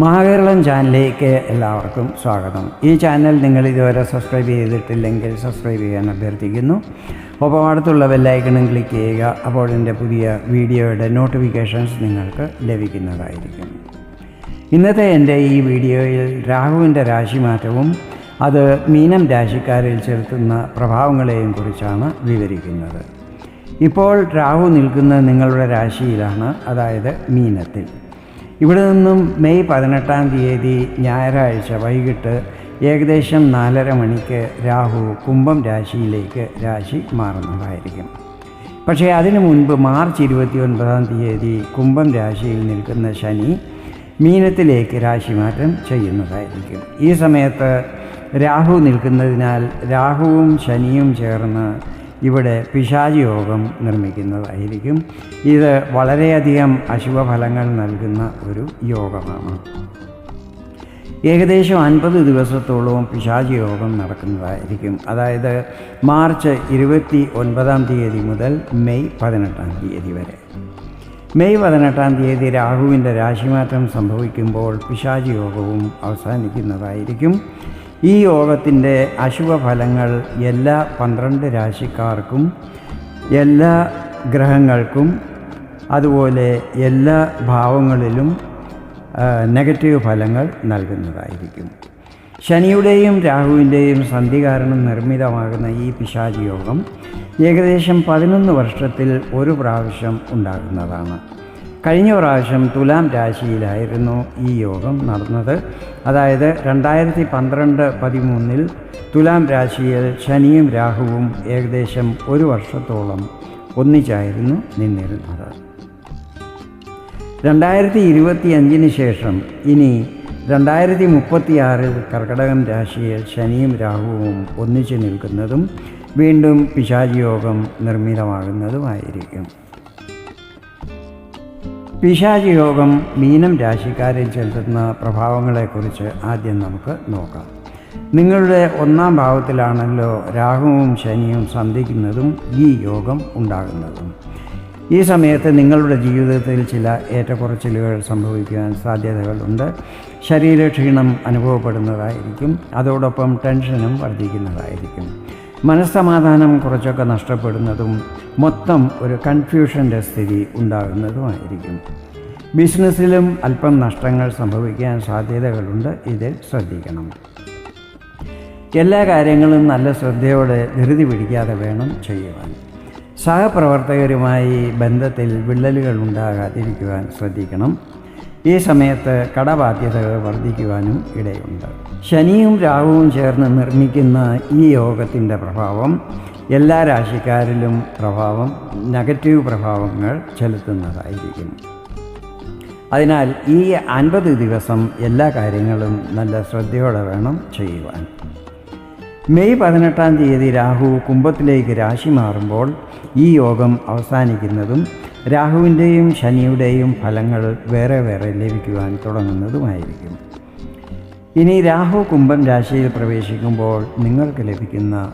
മഹാകേരളം ചാനലിലേക്ക് എല്ലാവർക്കും സ്വാഗതം. ഈ ചാനൽ നിങ്ങൾ ഇതുവരെ സബ്സ്ക്രൈബ് ചെയ്തിട്ടില്ലെങ്കിൽ സബ്സ്ക്രൈബ് ചെയ്യാൻ അഭ്യർത്ഥിക്കുന്നു. ഒപ്പം അടുത്തുള്ള ബെല്ലൈക്കണും ക്ലിക്ക് ചെയ്യുക അപ്പോൾ എന്റെ പുതിയ വീഡിയോയുടെ നോട്ടിഫിക്കേഷൻസ് നിങ്ങൾക്ക് ലഭിക്കുന്നതായിരിക്കും. ഇന്നത്തെ എന്റെ ഈ വീഡിയോയിൽ രാഹുവിന്റെ രാശിമാറ്റവും അത് മീനം രാശിക്കാരിൽ ചെലുത്തുന്ന പ്രഭാവങ്ങളെയും കുറിച്ചാണ് വിവരിക്കുന്നത്. ഇപ്പോൾ രാഹു നിൽക്കുന്നത് നിങ്ങളുടെ രാശിയിലാണ് അതായത് മീനത്തിൽ. ഇവിടെ നിന്നും മെയ് പതിനെട്ടാം തീയതി ഞായറാഴ്ച വൈകിട്ട് ഏകദേശം നാലര മണിക്ക് രാഹു കുംഭം രാശിയിലേക്ക് രാശി മാറുന്നതായിരിക്കും. പക്ഷേ അതിനു മുൻപ് മാർച്ച് ഇരുപത്തി ഒൻപതാം തീയതി കുംഭം രാശിയിൽ നിൽക്കുന്ന ശനി മീനത്തിലേക്ക് രാശിമാറ്റം ചെയ്യുന്നതായിരിക്കും. ഈ സമയത്ത് രാഹു നിൽക്കുന്നതിനാൽ രാഹുവും ശനിയും ചേർന്ന് ഇവിടെ പിശാചി യോഗം നിർമ്മിക്കുന്നതായിരിക്കും. ഇത് വളരെയധികം അശുഭഫലങ്ങൾ നൽകുന്ന ഒരു യോഗമാണ്. ഏകദേശം അൻപത് ദിവസത്തോളവും പിശാചി യോഗം നടക്കുന്നതായിരിക്കും. അതായത് മാർച്ച് ഇരുപത്തി ഒൻപതാം തീയതി മുതൽ മെയ് പതിനെട്ടാം തീയതി വരെ. മെയ് പതിനെട്ടാം തീയതി രാഹുവിന്റെ രാശിമാറ്റം സംഭവിക്കുമ്പോൾ പിശാചി യോഗവും അവസാനിക്കുന്നതായിരിക്കും. ഈ യോഗത്തിന്റെ അശുഭഫലങ്ങൾ എല്ലാ പന്ത്രണ്ട് രാശിക്കാർക്കും എല്ലാ ഗ്രഹങ്ങൾക്കും അതുപോലെ എല്ലാ ഭാവങ്ങളിലും നെഗറ്റീവ് ഫലങ്ങൾ നൽകുന്നതായിരിക്കും. ശനിയുടെയും രാഹുവിന്റെയും സന്ധി കാരണം നിർമ്മിതമാകുന്ന ഈ പിശാചി യോഗം ഏകദേശം പതിനൊന്ന് വർഷത്തിൽ ഒരു പ്രാവശ്യം ഉണ്ടാകുന്നതാണ്. കഴിഞ്ഞ പ്രാവശ്യം തുലാം രാശിയിലായിരുന്നു ഈ യോഗം നടന്നത്. അതായത് രണ്ടായിരത്തി പന്ത്രണ്ട് പതിമൂന്നിൽ തുലാം രാശിയിൽ ശനിയും രാഹുവും ഏകദേശം ഒരു വർഷത്തോളം ഒന്നിച്ചായിരുന്നു നിന്നിരുന്നത്. രണ്ടായിരത്തി ഇരുപത്തി അഞ്ചിന് ശേഷം ഇനി രണ്ടായിരത്തി മുപ്പത്തിയാറിൽ കർക്കടകം രാശിയിൽ ശനിയും രാഹുവും ഒന്നിച്ചു നിൽക്കുന്നതും വീണ്ടും പിശാചിയോഗം നിർമ്മിതമാകുന്നതുമായിരിക്കും. പിശാചി യോഗം മീനം രാശിക്കാരിൽ ചെലുത്തുന്ന പ്രഭാവങ്ങളെക്കുറിച്ച് ആദ്യം നമുക്ക് നോക്കാം. നിങ്ങളുടെ ഒന്നാം ഭാവത്തിലാണല്ലോ രാഹുവും ശനിയും സന്ധിക്കുന്നതും ഈ യോഗം ഉണ്ടാകുന്നതും. ഈ സമയത്ത് നിങ്ങളുടെ ജീവിതത്തിൽ ചില ഏറ്റക്കുറച്ചിലുകൾ സംഭവിക്കാൻ സാധ്യതകളുണ്ട്. ശരീരക്ഷീണം അനുഭവപ്പെടുന്നതായിരിക്കും. അതോടൊപ്പം ടെൻഷനും വർദ്ധിക്കുന്നതായിരിക്കും. മനസ്സമാധാനം കുറച്ചൊക്കെ നഷ്ടപ്പെടുന്നതും മൊത്തം ഒരു കൺഫ്യൂഷന്റെ സ്ഥിതി ഉണ്ടാകുന്നതുമായിരിക്കും. ബിസിനസ്സിലും അല്പം നഷ്ടങ്ങൾ സംഭവിക്കാൻ സാധ്യതകളുണ്ട്. ഇതിൽ ശ്രദ്ധിക്കണം. എല്ലാ കാര്യങ്ങളും നല്ല ശ്രദ്ധയോടെ ധൃതി പിടിക്കാതെ വേണം ചെയ്യുവാൻ. സഹപ്രവർത്തകരുമായി ബന്ധത്തിൽ വിള്ളലുകൾ ഉണ്ടാകാതിരിക്കുവാൻ ശ്രദ്ധിക്കണം. ഈ സമയത്ത് കടബാധ്യതകൾ വർദ്ധിക്കുവാനും ഇടയുണ്ട്. ശനിയും രാഹുവും ചേർന്ന് നിർമ്മിക്കുന്ന ഈ യോഗത്തിന്റെ പ്രഭാവം എല്ലാ രാശിക്കാരിലും പ്രഭാവം നെഗറ്റീവ് പ്രഭാവങ്ങൾ ചെലുത്തുന്നതായിരിക്കും. അതിനാൽ ഈ അൻപത് ദിവസം എല്ലാ കാര്യങ്ങളും നല്ല ശ്രദ്ധയോടെ വേണം ചെയ്യുവാൻ. മെയ് പതിനെട്ടാം തീയതി രാഹു കുംഭത്തിലേക്ക് രാശി മാറുമ്പോൾ ഈ യോഗം അവസാനിക്കുന്നതും രാഹുവിന്റെയും ശനിയുടെയും ഫലങ്ങൾ വേറെ വേറെ ലഭിക്കുവാൻ തുടങ്ങുന്നതുമായിരിക്കും. ഇനി രാഹു കുംഭം രാശിയിൽ പ്രവേശിക്കുമ്പോൾ നിങ്ങൾക്ക് ലഭിക്കുന്ന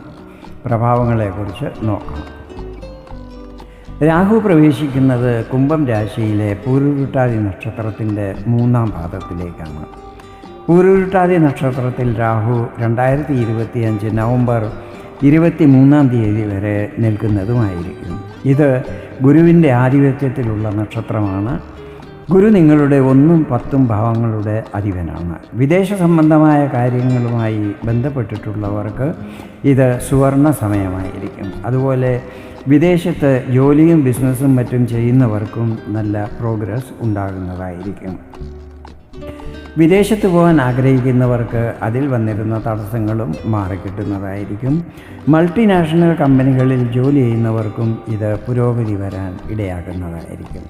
പ്രഭാവങ്ങളെക്കുറിച്ച് നോക്കാം. രാഹു പ്രവേശിക്കുന്നത് കുംഭം രാശിയിലെ പൂരുരുട്ടാതി നക്ഷത്രത്തിന്റെ മൂന്നാം പാദത്തിലേക്കാണ്. പൂരുരുട്ടാതി നക്ഷത്രത്തിൽ രാഹു രണ്ടായിരത്തി ഇരുപത്തിയഞ്ച് നവംബർ ഇരുപത്തി മൂന്നാം തീയതി വരെ നിൽക്കുന്നതുമായിരിക്കും. ഇത് ഗുരുവിന്റെ ആധിപത്യത്തിലുള്ള നക്ഷത്രമാണ്. ഗുരു നിങ്ങളുടെ ഒന്നും പത്തും ഭാവങ്ങളുടെ അധിപനാണ്. വിദേശ സംബന്ധമായ കാര്യങ്ങളുമായി ബന്ധപ്പെട്ടിട്ടുള്ളവർക്ക് ഇത് സുവർണ സമയമായിരിക്കും. അതുപോലെ വിദേശത്ത് ജോലിയും ബിസിനസ്സും മറ്റും ചെയ്യുന്നവർക്കും നല്ല പ്രോഗ്രസ് ഉണ്ടാകുന്നതായിരിക്കും. വിദേശത്ത് പോകാൻ ആഗ്രഹിക്കുന്നവർക്ക് അതിൽ വന്നിരുന്ന തടസ്സങ്ങളും മാറിക്കിട്ടുന്നതായിരിക്കും. മൾട്ടിനാഷണൽ കമ്പനികളിൽ ജോലി ചെയ്യുന്നവർക്കും ഇത് പുരോഗതി വരാൻ ഇടയാകുന്നതായിരിക്കും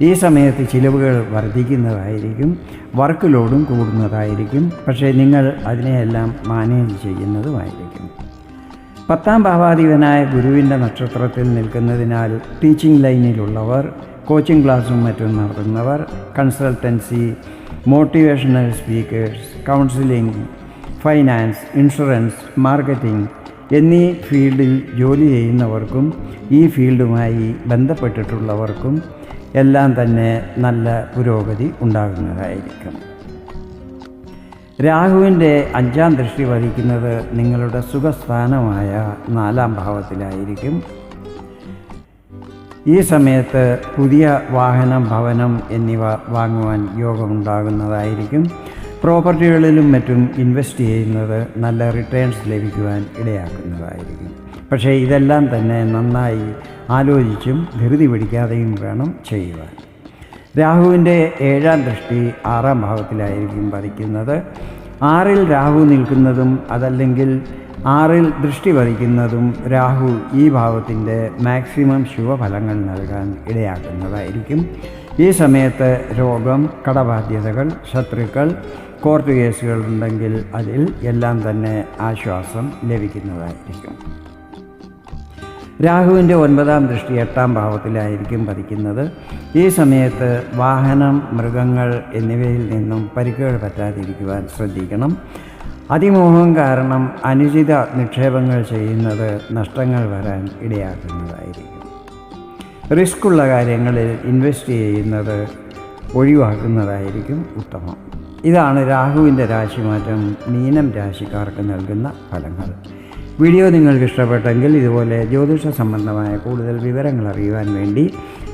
ഈ സമയത്ത് ചിലവുകൾ വർദ്ധിക്കുന്നതായിരിക്കും വർക്ക് ലോഡും കൂടുന്നതായിരിക്കും പക്ഷേ നിങ്ങൾ അതിനെയെല്ലാം മാനേജ് ചെയ്യുന്നതുമായിരിക്കും. പത്താം ഭാവാധിപനായ ഗുരുവിന്റെ നക്ഷത്രത്തിൽ നിൽക്കുന്നതിനാൽ ടീച്ചിങ് ലൈനിലുള്ളവർ കോച്ചിങ് ക്ലാസ്സും മറ്റും നടത്തുന്നവർ consultancy motivational speakers counselling finance insurance marketing എന്നീ ഫീൽഡിൽ ജോലി ചെയ്യുന്നവർക്കും ഈ ഫീൽഡുമായി ബന്ധപ്പെട്ടിട്ടുള്ളവർക്കും എല്ലാം തന്നെ നല്ല പുരോഗതി ഉണ്ടാകുന്നതായിരിക്കും. രാഹുവിന്റെ അഞ്ചാം ദൃഷ്ടി വഹിക്കുന്നത് നിങ്ങളുടെ സുഖസ്ഥാനമായ നാലാം ഭാവത്തിലായിരിക്കും. ഈ സമയത്ത് പുതിയ വാഹനം ഭവനം എന്നിവ വാങ്ങുവാൻ യോഗമുണ്ടാകുന്നതായിരിക്കും. പ്രോപ്പർട്ടികളിലും മറ്റും ഇൻവെസ്റ്റ് ചെയ്യുന്നത് നല്ല റിട്ടേൺസ് ലഭിക്കുവാൻ ഇടയാക്കുന്നതായിരിക്കും. പക്ഷേ ഇതെല്ലാം തന്നെ നന്നായി ആലോചിച്ചും ധൃതി പിടിക്കാതെയും വേണം ചെയ്യുവാൻ. രാഹുവിന്റെ ഏഴാം ദൃഷ്ടി ആറാം ഭാവത്തിലായിരിക്കും പതിക്കുന്നത്. ആറിൽ രാഹു നിൽക്കുന്നതും അതല്ലെങ്കിൽ ആറിൽ ദൃഷ്ടി പതിക്കുന്നതും രാഹു ഈ ഭാവത്തിന്റെ മാക്സിമം ശുഭഫലങ്ങൾ നൽകാൻ ഇടയാക്കുന്നതായിരിക്കും. ഈ സമയത്ത് രോഗം കടബാധ്യതകൾ ശത്രുക്കൾ കോർട്ട് കേസുകൾ ഉണ്ടെങ്കിൽ അതിൽ എല്ലാം തന്നെ ആശ്വാസം ലഭിക്കുന്നതായിരിക്കും. രാഹുവിന്റെ ഒൻപതാം ദൃഷ്ടി എട്ടാം ഭാവത്തിലായിരിക്കും പതിക്കുന്നത്. ഈ സമയത്ത് വാഹനം മൃഗങ്ങൾ എന്നിവയിൽ നിന്നും പരിക്കുകൾ പറ്റാതിരിക്കുവാൻ ശ്രദ്ധിക്കണം. അതിമോഹം കാരണം അനുചിത നിക്ഷേപങ്ങൾ ചെയ്യുന്നത് നഷ്ടങ്ങൾ വരാൻ ഇടയാക്കുന്നതായിരിക്കും. റിസ്ക്കുള്ള കാര്യങ്ങളിൽ ഇൻവെസ്റ്റ് ചെയ്യുന്നത് ഒഴിവാക്കുന്നതായിരിക്കും ഉത്തമം. ഇതാണ് രാഹുവിന്റെ രാശിമാറ്റം മീനം രാശിക്കാർക്ക് നൽകുന്ന ഫലങ്ങൾ. വീഡിയോ നിങ്ങൾക്ക് ഇഷ്ടപ്പെട്ടെങ്കിൽ ഇതുപോലെ ജ്യോതിഷ സംബന്ധമായ കൂടുതൽ വിവരങ്ങൾ അറിയുവാൻ വേണ്ടി